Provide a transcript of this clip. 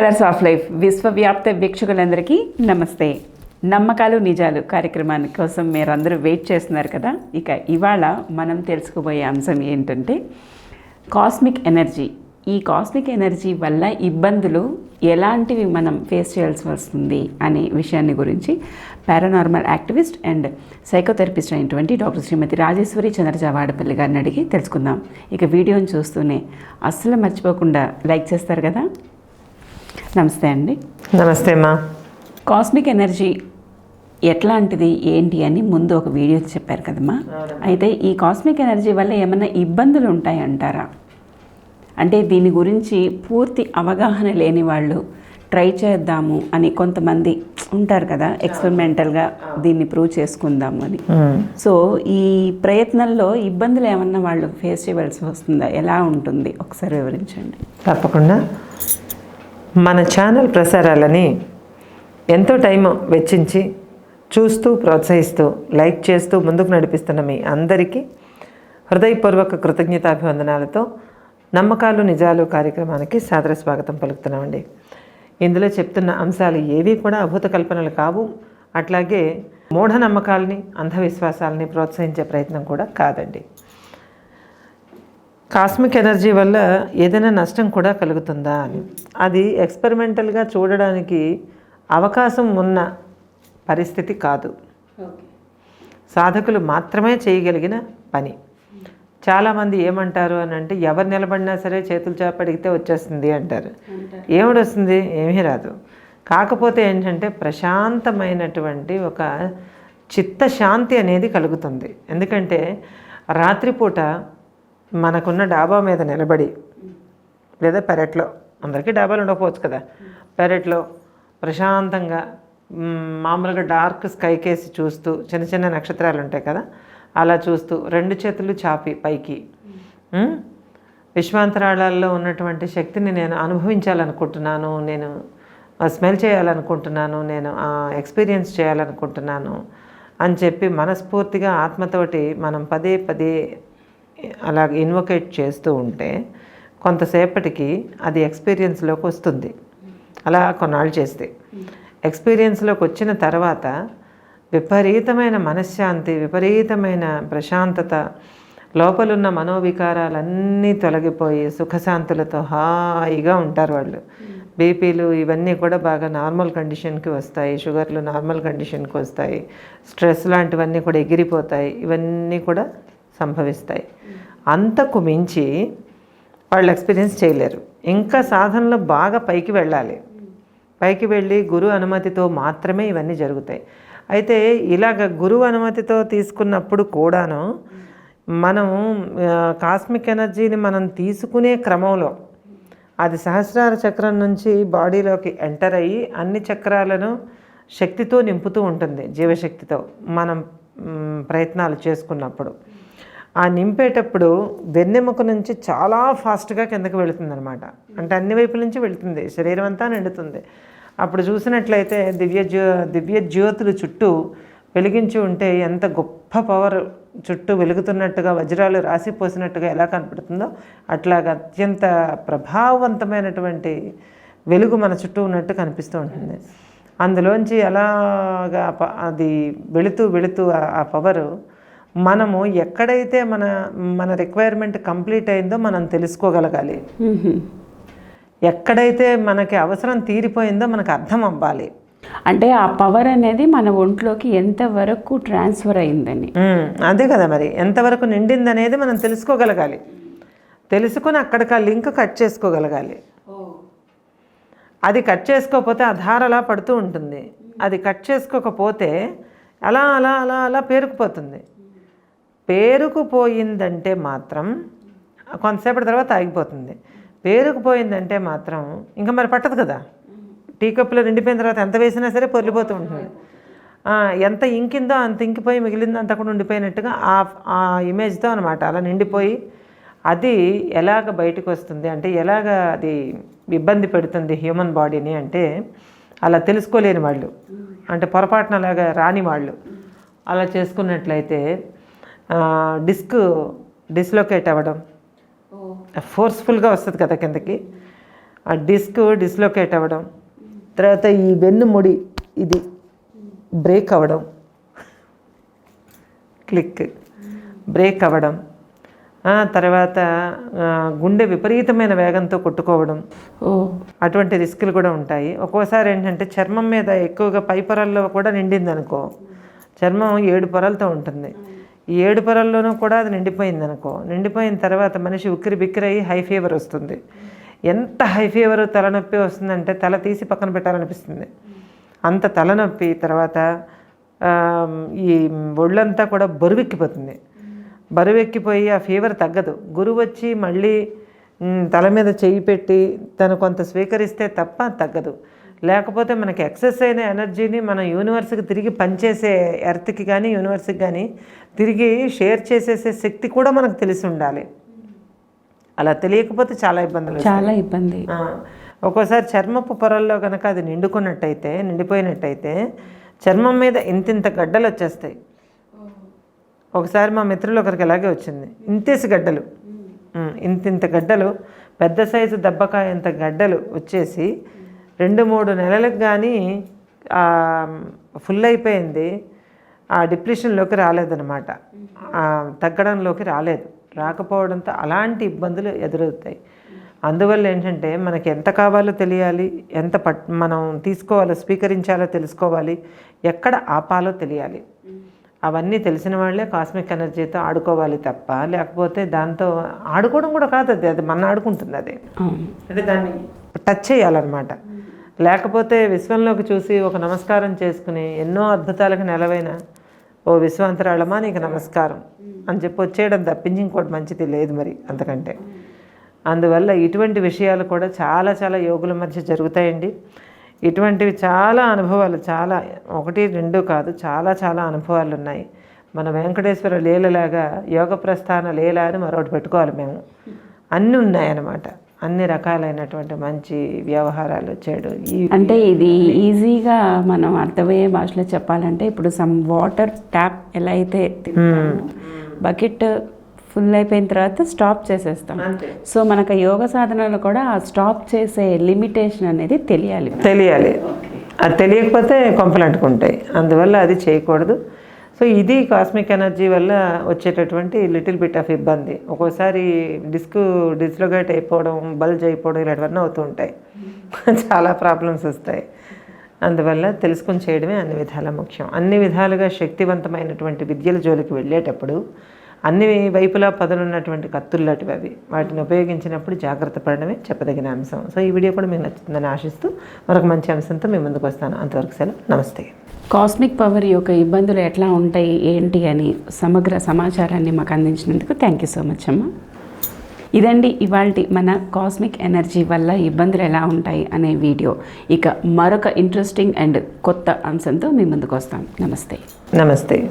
Colours of life విశ్వవ్యాప్త వీక్షకులందరికీ నమస్తే. నమ్మకాలు నిజాలు కార్యక్రమాన్ని కోసం మీరందరూ వెయిట్ చేస్తున్నారు కదా. ఇక ఇవాళ మనం తెలుసుకోబోయే అంశం ఏంటంటే కాస్మిక్ ఎనర్జీ. ఈ కాస్మిక్ ఎనర్జీ వల్ల ఇబ్బందులు ఎలాంటివి మనం ఫేస్ చేయాల్సి వస్తుంది అనే విషయాన్ని గురించి పారానార్మల్ యాక్టివిస్ట్ అండ్ సైకోథెరపిస్ట్ అయినటువంటి డాక్టర్ శ్రీమతి రాజేశ్వరి చంద్రజావాడపల్లి గారిని అడిగి తెలుసుకుందాం. ఇక వీడియోని చూస్తూనే అస్సలు మర్చిపోకుండా లైక్ చేస్తారు కదా. నమస్తే అండి. నమస్తే అమ్మా కాస్మిక్ ఎనర్జీ ఎట్లాంటిది ఏంటి అని ముందు ఒక వీడియో చెప్పారు కదమ్మా అయితే ఈ కాస్మిక్ ఎనర్జీ వల్ల ఏమైనా ఇబ్బందులు ఉంటాయంటారా? అంటే దీని గురించి పూర్తి అవగాహన లేని వాళ్ళు ట్రై చేద్దాము అని కొంతమంది ఉంటారు కదా ఎక్స్పెరిమెంటల్గా దీన్ని ప్రూవ్ చేసుకుందాము అని. సో ఈ ప్రయత్నంలో ఇబ్బందులు ఏమన్నా వాళ్ళు ఫేస్ చేయవలసి వస్తుందా? ఎలా ఉంటుంది? ఒకసారి వివరించండి. తప్పకుండా. మన ఛానల్ ప్రసారాలని ఎంతో టైం వెచ్చించి చూస్తూ ప్రోత్సహిస్తూ లైక్ చేస్తూ ముందుకు నడిపిస్తున్న మీ అందరికీ హృదయపూర్వక కృతజ్ఞతాభివందనాలతో నమ్మకాలు నిజాలు కార్యక్రమానికి సాదర స్వాగతం పలుకుతున్నామండి. ఇందులో చెప్తున్న అంశాలు ఏవి కూడా అభూత కల్పనలు కావు. అట్లాగే మూఢనమ్మకాలని అంధవిశ్వాసాలని ప్రోత్సహించే ప్రయత్నం కూడా కాదండి. కాస్మిక్ ఎనర్జీ వల్ల ఏదైనా నష్టం కూడా కలుగుతుందా అని. అది ఎక్స్పెరిమెంటల్గా చూడడానికి అవకాశం ఉన్న పరిస్థితి కాదు. సాధకులు మాత్రమే చేయగలిగిన పని. చాలామంది ఏమంటారు అని అంటే ఎవరు నిలబడినా సరే చేతులు చేపడిగితే వచ్చేస్తుంది అంటారు. ఏమిటి వస్తుంది ఏమీ రాదు. కాకపోతే ఏంటంటే ప్రశాంతమైనటువంటి ఒక చిత్తశాంతి అనేది కలుగుతుంది. ఎందుకంటే రాత్రిపూట మనకున్న డాబా మీద నిలబడి లేదా పెరట్లో అందరికీ డాబాలు ఉండకపోవచ్చు కదా. పెరట్లో ప్రశాంతంగా మామూలుగా డార్క్ స్కై కేసి చూస్తూ చిన్న చిన్న నక్షత్రాలు ఉంటాయి కదా అలా చూస్తూ రెండు చేతులు చాపి పైకి విశ్వాంతరాళాల్లో ఉన్నటువంటి శక్తిని నేను అనుభవించాలనుకుంటున్నాను నేను స్మెల్ చేయాలనుకుంటున్నాను నేను ఎక్స్పీరియన్స్ చేయాలనుకుంటున్నాను అని చెప్పి మనస్ఫూర్తిగా ఆత్మతోటి మనం పదే పదే అలా ఇన్వొకేట్ చేస్తూ ఉంటే కొంతసేపటికి అది ఎక్స్పీరియన్స్లోకి వస్తుంది. అలా కొన్నాళ్ళు చేస్తే. ఎక్స్పీరియన్స్లోకి వచ్చిన తర్వాత విపరీతమైన మనశ్శాంతి విపరీతమైన ప్రశాంతత లోపలున్న మనోవికారాలన్నీ తొలగిపోయి సుఖశాంతులతో హాయిగా ఉంటారు వాళ్ళు. బీపీలు ఇవన్నీ కూడా బాగా నార్మల్ కండిషన్కి వస్తాయి షుగర్లు నార్మల్ కండిషన్కి వస్తాయి స్ట్రెస్ లాంటివన్నీ కూడా ఎగిరిపోతాయి ఇవన్నీ కూడా సంభవిస్తాయి. అంతకు మించి వాళ్ళు ఎక్స్పీరియన్స్ చేయలేరు. ఇంకా సాధనలో బాగా పైకి వెళ్ళాలి. పైకి వెళ్ళి గురు అనుమతితో మాత్రమే ఇవన్నీ జరుగుతాయి. అయితే ఇలాగ గురువు అనుమతితో తీసుకున్నప్పుడు కూడాను మనం కాస్మిక్ ఎనర్జీని మనం తీసుకునే క్రమంలో అది సహస్రార చక్రం నుంచి బాడీలోకి ఎంటర్ అయ్యి అన్ని చక్రాలను శక్తితో నింపుతూ ఉంటుంది జీవశక్తితో మనం ప్రయత్నాలు చేసుకున్నప్పుడు. ఆ నింపేటప్పుడు వెన్నెముక నుంచి చాలా ఫాస్ట్గా కిందకి వెళుతుంది అనమాట అంటే అన్ని వైపుల నుంచి వెళుతుంది. శరీరం అంతా నిండుతుంది. అప్పుడు చూసినట్లయితే దివ్య జ్యో దివ్య జ్యోతులు చుట్టూ వెలిగించి ఉంటే ఎంత గొప్ప పవర్ చుట్టూ వెలుగుతున్నట్టుగా వజ్రాలు రాసిపోసినట్టుగా ఎలా కనపడుతుందో అట్లాగా అత్యంత ప్రభావవంతమైనటువంటి వెలుగు మన చుట్టూ ఉన్నట్టు కనిపిస్తూ ఉంటుంది. అందులోంచి అలాగా అది వెళుతూ వెళుతూ ఆ- ఆ పవరు మనము ఎక్కడైతే మన మన రిక్వైర్మెంట్ కంప్లీట్ అయిందో మనం తెలుసుకోగలగాలి. ఎక్కడైతే మనకి అవసరం తీరిపోయిందో మనకు అర్థం అవ్వాలి. అంటే ఆ పవర్ అనేది మన ఒంట్లోకి ఎంతవరకు ట్రాన్స్ఫర్ అయిందని. అదే కదా మరి. ఎంతవరకు నిండింది అనేది మనం తెలుసుకోగలగాలి. తెలుసుకుని అక్కడికి ఆ లింక్ కట్ చేసుకోగలగాలి. అది కట్ చేసుకోకపోతే ఆ ధార అలా పడుతూ ఉంటుంది. అది కట్ చేసుకోకపోతే అలా అలా అలా అలా పేరుకుపోతుంది. పేరుకుపోయిందంటే మాత్రం కొంతసేపటి తర్వాత ఆగిపోతుంది. పేరుకుపోయిందంటే మాత్రం ఇంకా మరి పట్టదు కదా. టీ కప్పులో నిండిపోయిన తర్వాత ఎంత వేసినా సరే పొర్లిపోతూ ఉంటుంది. ఎంత ఇంకిందో అంత ఇంకిపోయి మిగిలిందో అంత కూడా ఉండిపోయినట్టుగా ఆ ఆ ఇమేజ్తో అనమాట అలా నిండిపోయి అది ఎలాగ బయటకు వస్తుంది అంటే ఎలాగ అది ఇబ్బంది పెడుతుంది హ్యూమన్ బాడీని అంటే అలా తెలుసుకోలేని వాళ్ళు. అంటే పొరపాటున అలాగా రాని వాళ్ళు. అలా చేసుకున్నట్లయితే డిస్క్ డిస్లోకేట్ అవ్వడం. ఫోర్స్ఫుల్గా వస్తుంది కదా కిందకి. ఆ డిస్క్ డిస్లొకేట్ అవ్వడం. తర్వాత ఈ వెన్ను ముడి ఇది బ్రేక్ అవ్వడం. క్లిక్. బ్రేక్ అవ్వడం. తర్వాత గుండె విపరీతమైన వేగంతో కొట్టుకోవడం. అటువంటి రిస్కులు కూడా ఉంటాయి. ఒక్కోసారి ఏంటంటే చర్మం మీద ఎక్కువగా పై పొరల్లో కూడా నిండింది అనుకో చర్మం ఏడు పొరలతో ఉంటుంది. ఈ ఏడు పొరల్లోనూ కూడా అది నిండిపోయింది అనుకో నిండిపోయిన తర్వాత మనిషి ఉక్కిరి బిక్కిరి హై ఫీవర్ వస్తుంది. ఎంత హై ఫీవర్ తలనొప్పి వస్తుందంటే తల తీసి పక్కన పెట్టాలనిపిస్తుంది. అంత తలనొప్పి తర్వాత ఈ ఒళ్ళంతా కూడా బరువెక్కిపోతుంది. బరువెక్కిపోయి ఆ ఫీవర్ తగ్గదు. గురువు వచ్చి మళ్ళీ తల మీద చేయి పెట్టి తను కొంత స్వీకరిస్తే తప్ప తగ్గదు. లేకపోతే మనకి ఎక్సెస్ అయిన ఎనర్జీని మనం యూనివర్స్కి తిరిగి పనిచేసే ఎర్త్కి కానీ యూనివర్స్కి కానీ తిరిగి షేర్ చేసేసే శక్తి కూడా మనకు తెలిసి ఉండాలి. అలా తెలియకపోతే చాలా ఇబ్బందులు. చాలా ఇబ్బంది. ఒక్కోసారి చర్మపు పొరల్లో కనుక అది నిండుకున్నట్టయితే నిండిపోయినట్టయితే చర్మం మీద ఇంతింత గడ్డలు వచ్చేస్తాయి. ఒకసారి మా మిత్రులు ఒకరికి అలాగే వచ్చింది. ఇంతేసి గడ్డలు. ఇంతింత గడ్డలు పెద్ద సైజు దెబ్బకాయ ఇంత గడ్డలు వచ్చేసి రెండు మూడు నెలలకు కానీ ఫుల్ అయిపోయింది. ఆ డిప్రెషన్లోకి రాలేదన్నమాట. ఆ, తగ్గడంలోకి రాలేదు. రాకపోవడంతో అలాంటి ఇబ్బందులు ఎదురవుతాయి. అందువల్ల ఏంటంటే మనకి ఎంత కావాలో తెలియాలి ఎంత పట్ మనం తీసుకోవాలో స్వీకరించాలో తెలుసుకోవాలి ఎక్కడ ఆపాలో తెలియాలి. అవన్నీ తెలిసిన వాళ్ళే కాస్మిక్ ఎనర్జీతో ఆడుకోవాలి తప్ప లేకపోతే దాంతో ఆడుకోవడం కూడా కాదు అది అది మన ఆడుకుంటుంది అది. అంటే దాన్ని టచ్ చేయాలన్నమాట. లేకపోతే విశ్వంలోకి చూసి ఒక నమస్కారం చేసుకుని ఎన్నో అద్భుతాలకు నెలవైన ఓ విశ్వాంతరాళమా నీకు నమస్కారం అని చెప్పి వచ్చేయడం తప్పించి ఇంకోటి మంచిది లేదు మరి అంతకంటే. అందువల్ల ఇటువంటి విషయాలు కూడా చాలా చాలా యోగుల మధ్య జరుగుతాయండి. ఇటువంటివి చాలా అనుభవాలు చాలా ఒకటి రెండు కాదు చాలా చాలా అనుభవాలు ఉన్నాయి. మన వెంకటేశ్వర లీలలాగా యోగ ప్రస్థాన లీల అని మరొకటి పెట్టుకోవాలి మేము. అన్నీ ఉన్నాయన్నమాట. అన్ని రకాలైనటువంటి మంచి వ్యవహారాలు చెడు అంటే ఇది ఈజీగా మనం అర్థమయ్యే భాషలో చెప్పాలంటే ఇప్పుడు సమ్ వాటర్ ట్యాప్ ఎలా అయితే బకెట్ ఫుల్ అయిపోయిన తర్వాత స్టాప్ చేసేస్తాం. సో మనకు యోగ సాధనలో కూడా ఆ స్టాప్ చేసే లిమిటేషన్ అనేది తెలియాలి. తెలియాలి. అది తెలియకపోతే కొంపలు అంటుకుంటాయి. అందువల్ల అది చేయకూడదు. సో ఇది కాస్మిక్ ఎనర్జీ వల్ల వచ్చేటటువంటి లిటిల్ బిట్ ఆఫ్ ఇబ్బంది. ఒక్కోసారి డిస్క్ డిస్లొగేట్ అయిపోవడం బల్జ్ అయిపోవడం ఇలాంటివన్నీ అవుతూ ఉంటాయి. చాలా ప్రాబ్లమ్స్ వస్తాయి. అందువల్ల తెలుసుకుని చేయడమే అన్ని విధాల ముఖ్యం. అన్ని విధాలుగా శక్తివంతమైనటువంటి విద్యల జోలికి వెళ్ళేటప్పుడు అన్ని వైపులా పదునున్నటువంటి కత్తుల్లాంటివి అవి. వాటిని ఉపయోగించినప్పుడు జాగ్రత్త పడడమే చెప్పదగిన అంశం. సో ఈ వీడియో కూడా మీకు నచ్చుతుందని ఆశిస్తూ మరొక మంచి అంశంతో మీ ముందుకు వస్తాను. అంతవరకు సెలవు. నమస్తే. కాస్మిక్ పవర్ యొక్క ఇబ్బందులు ఎట్లా ఉంటాయి ఏంటి అని సమగ్ర సమాచారాన్ని మాకు అందించినందుకు థ్యాంక్ యూ సో మచ్ అమ్మ. ఇదండి ఇవాళ మన కాస్మిక్ ఎనర్జీ వల్ల ఇబ్బందులు ఎలా ఉంటాయి అనే వీడియో. ఇక మరొక ఇంట్రెస్టింగ్ అండ్ కొత్త అంశంతో మీ ముందుకు వస్తాం. నమస్తే. నమస్తే.